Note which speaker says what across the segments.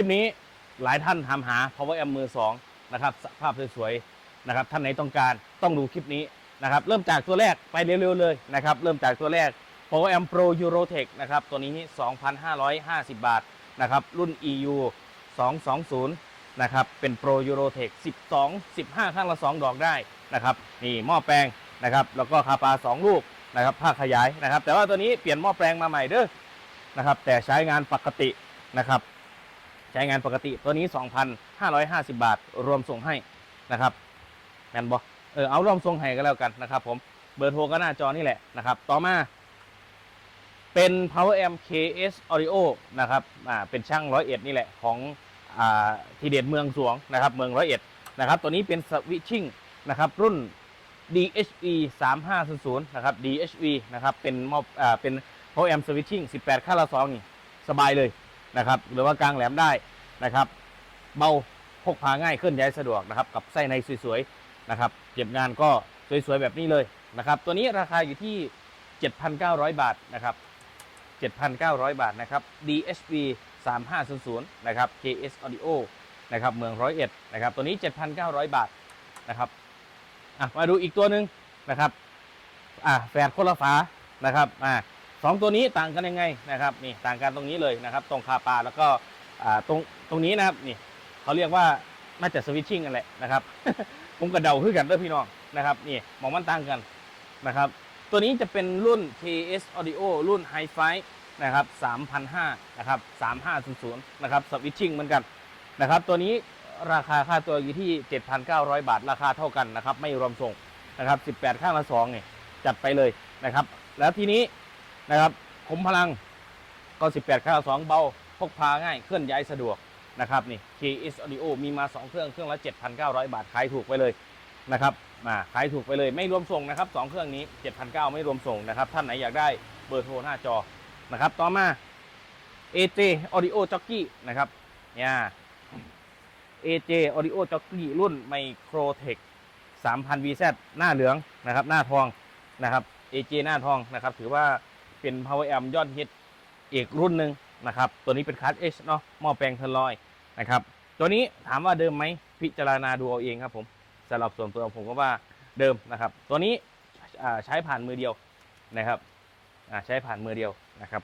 Speaker 1: ลิปนี้หลายท่านถามหา power amp มือสองนะครับสภาพสวยๆนะครับท่านไหนต้องการต้องดูคลิปนี้นะครับเริ่มจากตัวแรกไปเร็วๆเลยนะครับเริ่มจากตัวแรก power amp pro eurotech นะครับตัวนี้ 2,550 บาทนะครับรุ่น EU 220นะครับเป็น Pro Eurotech 12 15 ข้างละ 2 ดอกได้นะครับนี่หม้อแปลงนะครับแล้วก็คาปา 2 ลูกนะครับภาคขยายนะครับ แต่ว่าตัวนี้เปลี่ยนหม้อแปลงมาใหม่เด้อนะครับแต่ใช้งานปกตินะครับ ใช้งานปกติตัวนี้ 2,550 บาท รวมส่งให้นะครับแมนบอเออเอารวมส่งให้ก็แล้วกันนะครับผมเบอร์โทรก็หน้าจอนี่แหละนะครับ ต่อมา เป็น Power Amp KS Audio นะครับอ่าเป็นช่างร้อยเอ็ดนี่แหละของอ่าทีเด็ดเมืองสวงนะครับเมืองร้อยเอ็ดนะครับตัวนี้เป็นสวิตชิ่งนะครับรุ่น DHE 3500นะครับ DHV นะครับเป็นมอบอ่าเป็น Power Amp Switching 18ค่าละ2นี่สบายเลย นะครับหรือว่ากลางแหลมได้นะครับ เบาพกพาง่ายเคลื่อนย้ายสะดวกนะครับกับไส้ในสวยๆนะครับเก็บงานก็สวยๆแบบนี้เลยนะครับ ตัวนี้ราคาอยู่ที่ 7,900 บาทนะครับ 7,900 บาทนะครับ DHV 3500นะครับ KS Audio นะครับเมืองร้อยเอ็ดนะครับตัวนี้ 7,900 บาทนะครับมาดูอีกตัวหนึ่งนะครับอะแฝดคนละฝานะครับอะ สองตัวนี้ต่างกันยังไงนะครับนี่ต่างกันตรงนี้เลยนะครับ ตรงคาปาแล้วก็ตรงตรงนี้นะครับนี่เขาเรียกว่าน่าจะสวิตชิ่งกันแหละนะครับผมกระเดาขึ้นกันเด้อพี่น้องนะครับนี่มองมันต่างกันนะครับ ตัวนี้จะเป็นรุ่น KS Audio รุ่น Hi-Fi นะครับ3,500นะครับ3500นะครับสวิตชิ่งเหมือนกันนะครับ ตัวนี้ราคาค่าตัวอยู่ที่ 7,900 บาท ราคาเท่ากันนะครับ ไม่รวมส่งนะครับ 18 ข้างละ2เนี่ยจัดไปเลยนะครับ แล้วทีนี้ นะครับขมพลังก็ 18ข้างละ2เบา พกพาง่าย เคลื่อนย้ายสะดวกนะครับนี่ KS Audio มีมา 2 เครื่อง เครื่องละ 7,900 บาท ขายถูกไปเลยนะครับมาขายถูกไปเลยไม่รวมส่งนะครับ 2 เครื่องนี้ 7,900 ไม่รวมส่งนะครับ ท่านไหนอยากได้เบอร์โทรหน้าจอนะครับต่อมา AJ Audio Jockey นะครับเนี่ย AJ Audio Jockey รุ่น Microtech 3,000 VZ หน้าเหลืองนะครับ หน้าทองนะครับ AJ หน้าทองนะครับ ถือว่า เป็น Power Amp ยอดฮิตอีกรุ่นหนึ่งนะครับ ตัวนี้เป็นคัส H เนาะหม้อแปลงเทอร์ลอยนะครับ ตัวนี้ถามว่าเดิมไหมพิจารณาดูเอาเองครับผมสำหรับส่วนตัวผมก็ว่าเดิมนะครับ ตัวนี้ใช้ผ่านมือเดียวนะครับใช้ผ่านมือเดียวนะครับ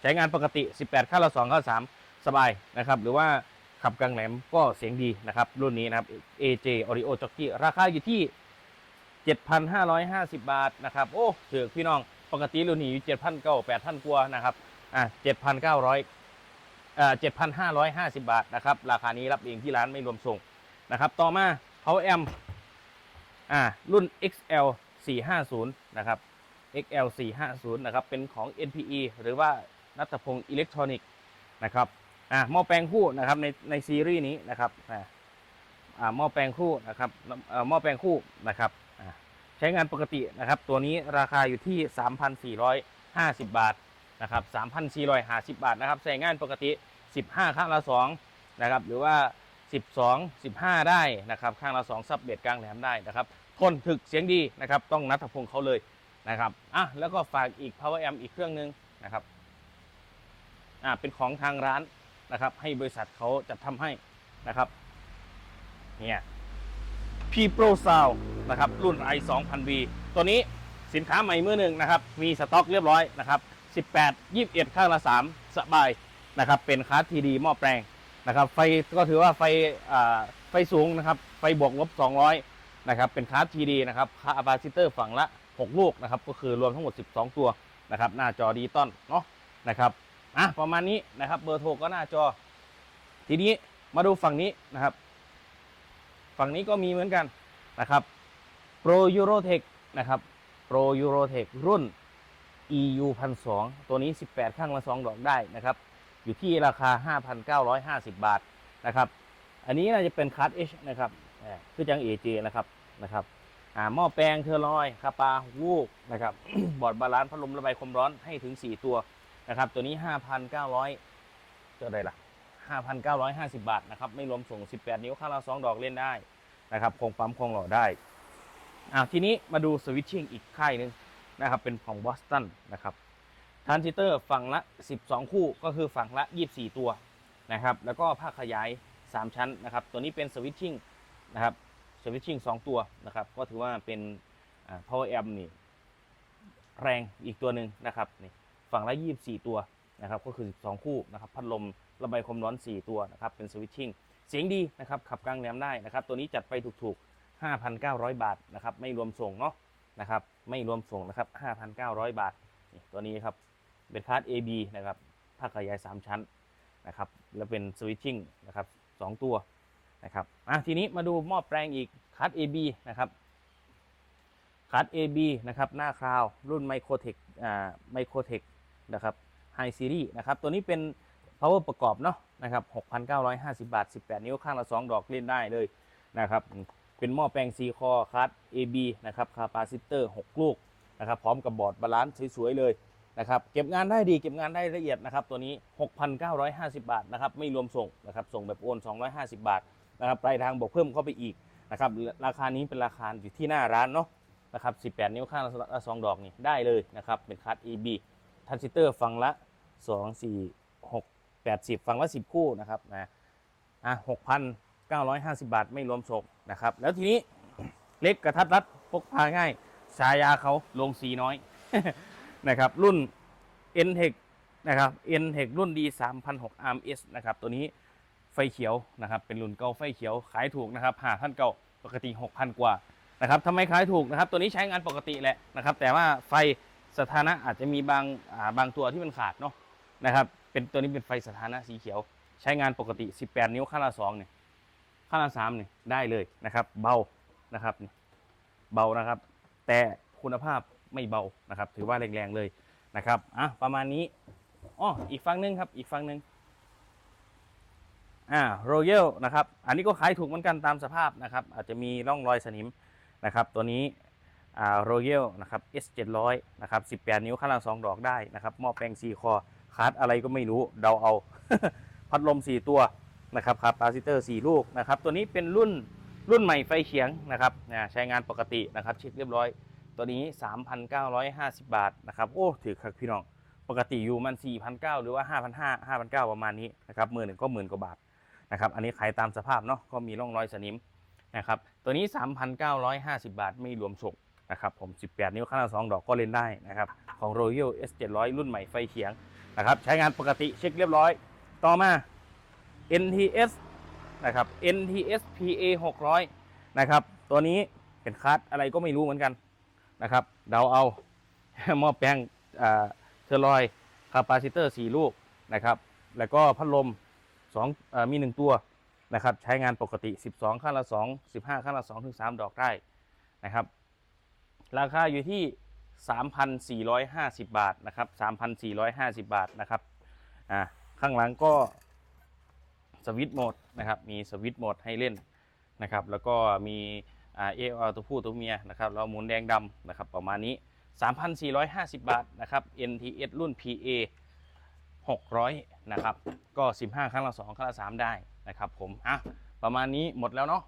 Speaker 1: ใช้งานปกติ 18 ข้าละ2ข้าละ3สบายนะครับ หรือว่าขับกลางแหลมก็เสียงดีนะครับ รุ่นนี้นะครับ AJ Audio Jockey ราคาอยู่ที่ 7,550 บาทนะครับ โอ้ถือพี่น้อง ปกติรุ่นนี้อยู่7,900 8,000กว่านะครับอะ7,900เอ่อ7,550บาทนะครับ ราคานี้รับเองที่ร้านไม่รวมส่งนะครับ ต่อมา Power Amp อ่ารุ่น XL 450นะครับ XL 450นะครับ เป็นของ NPE หรือว่านัทพงศ์อิเล็กทรอนิกส์นะครับอ่าหม้อแปลงคู่นะครับในในซีรีส์นี้นะครับอ่าอ่าหม้อแปลงคู่นะครับเอ่อหม้อแปลงคู่นะครับ ใช้งานปกตินะครับ ตัวนี้ราคาอยู่ที่ 3,450 บาทนะครับ 3,450 บาทนะครับใช้งานปกติ 15 ข้างละ2นะครับหรือว่า 12 15 ได้นะครับ ข้างละ2ซับเบ็ดกลางแหลมได้นะครับทนถึกเสียงดีนะครับ ต้องนัทพงศ์เขาเลยนะครับอะแล้วก็ฝากอีก power amp อีกเครื่องหนึงนะครับอ่าเป็นของทางร้านนะครับ ให้บริษัทเขาจัดทำให้นะครับเนี่ย P Pro Sound นะครับรุ่น i 2 0 0 V ตัวนี้สินค้าใหม่มือหนึ่งนะครับ มีสต็อกเรียบร้อยนะครับ18 21 ข้างละ 3 สบายนะครับ เป็นคาร์ทีดีหม้อแปลงนะครับ ไฟก็ถือว่าไฟไฟสูงนะครับ ไฟบวกลบ 200 นะครับ เป็นคาร์ทีดีนะครับคาร์บาซิเตอร์ฝั่งละ 6 ลูกนะครับ ก็คือรวมทั้งหมด 12 ตัวนะครับ หน้าจอดิจิตอลเนาะนะครับ อะ ประมาณนี้นะครับ เบอร์โทรก็หน้าจอ ทีนี้มาดูฝั่งนี้นะครับ ฝั่งนี้ก็มีเหมือนกันนะครับ Pro Eurotech นะครับ Pro Eurotech รุ่น EU 1,200ตัวนี้ 18 ข้างละ 2 ดอกได้นะครับ อยู่ที่ราคา 5,950 บาทนะครับ อันนี้น่าจะเป็นคัส H นะครับคือจัง AJ นะครับนะครับหม้อแปลงเทอร์ลอยคาปาวูกนะครับ บอร์ดบาลานซ์พัดลมระบายความร้อนให้ถึง 4 ตัวนะครับ ตัวนี้ 5,900เท่าไหร่ล่ะ 5,950 บาทนะครับ ไม่รวมส่ง 18 นิ้วข้างละ 2 ดอกเล่นได้นะครับ คงปั๊มคงหล่อได้ อ่าทีนี้มาดูสวิตชิ่งอีกค่ายหนึ่งนะครับเป็นของบอสตันนะครับทรานซิสเตอร์ฝั่งละ 12 คู่ก็คือฝั่งละ 24 ตัวนะครับแล้วก็ภาคขยาย 3 ชั้นนะครับตัวนี้เป็นสวิตชิ่งนะครับสวิตชิ่ง 2 ตัวนะครับก็ถือว่าเป็นอ่า power amp นี่แรงอีกตัวหนึ่งนะครับนี่ฝั่งละ 24 ตัวนะครับก็คือ 12 คู่นะครับพัดลมระบายความร้อน 4 ตัวนะครับเป็นสวิตชิ่งเสียงดีนะครับขับกลางแหลมได้นะครับตัวนี้จัดไปถูกๆ 5,900 บาทนะครับไม่รวมส่งเนาะนะครับไม่รวมส่งนะครับ5,900 บาทนี่ตัวนี้ครับเป็นคาร์ด AB นะครับภาคขยาย 3 ชั้นนะครับแล้วเป็นสวิตชิ่งนะครับสองตัวนะครับอะทีนี้มาดูหม้อแปลงอีกคาร์ด AB นะครับคาร์ด AB นะครับหน้าคราวรุ่นไมโครเทคอ่าไมโครเทคนะครับไฮซีรีส์นะครับตัวนี้เป็น power ประกอบเนาะนะครับ6,950 บาท 18 นิ้วข้างละ 2 ดอกเล่นได้เลยนะครับ เป็นหม้อแปลงซีคอคัส AB นะครับคาปาซิเตอร์6ลูกนะครับพร้อมกับบอร์ดบาลานซ์สวยๆเลยนะครับเก็บงานได้ดีเก็บงานได้ละเอียดนะครับตัวนี้ 6,950 บาทนะครับไม่รวมส่งนะครับส่งแบบโอน 250 บาทนะครับปลายทางบอกเพิ่มเข้าไปอีกนะครับราคานี้เป็นราคาอยู่ที่หน้าร้านเนาะนะครับ 18 นิ้วข้างละ2ดอกนี่ได้เลยนะครับเป็นคัส AB ทันซิเตอร์ฟังละ 2 4 6 80 ฟังละ 10 คู่นะครับนะอะ 950 บาทไม่รวมส่งนะครับ แล้วทีนี้เล็กกระทัดรัดพกพาง่ายฉายาเขาลงสีน้อยนะครับรุ่น n t e c นะครับ n t e c รุ่น D 3,006 RMS นะครับตัวนี้ไฟเขียวนะครับเป็นรุ่นเก่าไฟเขียวขายถูกนะครับหาท่านเก่าปกติ 6,000 กว่านะครับทำไมขายถูกนะครับตัวนี้ใช้งานปกติแหละนะครับแต่ว่าไฟสถานะอาจจะมีบางาบางตัวที่มันขาดเนาะนะครับเป็นตัวนี้เป็นไฟสถานะสีเขียว ใช้งานปกติ 18 นิ้วข้างละ2เนี่ย ข้างละ3เนี่ยได้เลยนะครับ เบานะครับเบานะครับ แต่คุณภาพไม่เบานะครับ ถือว่าแรงๆเลยนะครับอะประมาณนี้อ๋ออีกฝั่งหนึงครับอีกฝั่งหนึงอ่าโรเยลนะครับ อันนี้ก็ขายถูกเหมือนกันตามสภาพนะครับ อาจจะมีร่องรอยสนิมนะครับ ตัวนี้อ่าโรเยลนะครับ S 700นะครับ 18 นิ้วข้างละ2ดอกได้นะครับ หม้อแปลง4คอคาร์ดอะไรก็ไม่รู้เดาเอา พัดลม 4 ตัว นะครับคาปาซิเตอร์4ลูกนะครับตัวนี้เป็นรุ่นรุ่นใหม่ไฟเฉียงนะครับใช้งานปกตินะครับเช็คเรียบร้อยตัวนี้ 3,950 บาทนะครับโอ้ถือครับพี่น้องปกติอยู่มัน 4,900 หรือว่า 5,500 5,900 ประมาณนี้นะครับหมื่นหนึ่งก็หมื่นกว่าบาทนะครับอันนี้ขายตามสภาพเนาะก็มีร่องรอยสนิมนะครับตัวนี้ 3,950 บาทไม่รวมส่งนะครับผม 18 นิ้วข้างละ2ดอกก็เล่นได้นะครับของ Royal S 700 รุ่นใหม่ไฟเฉียงนะครับใช้งานปกติเช็คเรียบร้อย ต่อมา NTS นะครับ NTS PA 600 นะครับ ตัวนี้เป็นคัสอะไรก็ไม่รู้เหมือนกันนะครับ เดาเอาหม้อแปลงเทอร์ลอยคาปาซิเตอร์ 4 ลูกนะครับ แล้วก็พัดลม2อ่ามี 1 ตัวนะครับ ใช้งานปกติ 12ข้างละ 2 15ข้างละ2ถึง3ดอกได้นะครับ ราคาอยู่ที่ 3,450 บาทนะครับ 3,450 บาทนะครับ อ่า ข้างหลังก็ สวิตช์โหมดนะครับมีสวิตช์โหมดให้เล่นนะครับแล้วก็มีอ่าเออตัวผู้ตัวเมียนะครับเราหมุนแดงดำนะครับประมาณนี้ 3,450 บาทนะครับ NTS รุ่น PA 600นะครับก็ 15 ครั้งละ2ครั้งละ3ได้นะครับผมอะประมาณนี้หมดแล้วเนาะ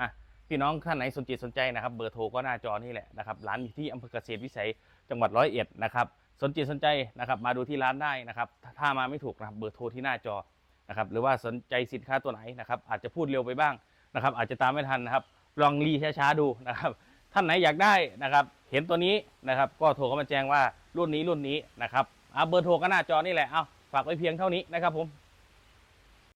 Speaker 1: อะพี่น้องท่านไหนสนใจสนใจนะครับเบอร์โทรก็หน้าจอนี่แหละนะครับร้านอยู่ที่อำเภอเกษตรวิสัยจังหวัดร้อยเอ็ดนะครับสนใจสนใจนะครับมาดูที่ร้านได้นะครับถ้ามาไม่ถูกนะครับเบอร์โทรที่หน้าจอ นะครับหรือว่าสนใจสินค้าตัวไหนนะครับอาจจะพูดเร็วไปบ้างนะครับ อาจจะตามไม่ทันนะครับ ลองรีช้าๆดูนะครับ ท่านไหนอยากได้นะครับ เห็นตัวนี้นะครับ ก็โทรเข้ามาแจ้งว่ารุ่นนี้รุ่นนี้นะครับเอาเบอร์โทรก็หน้าจอนี่แหละเอาฝากไว้เพียงเท่านี้นะครับผม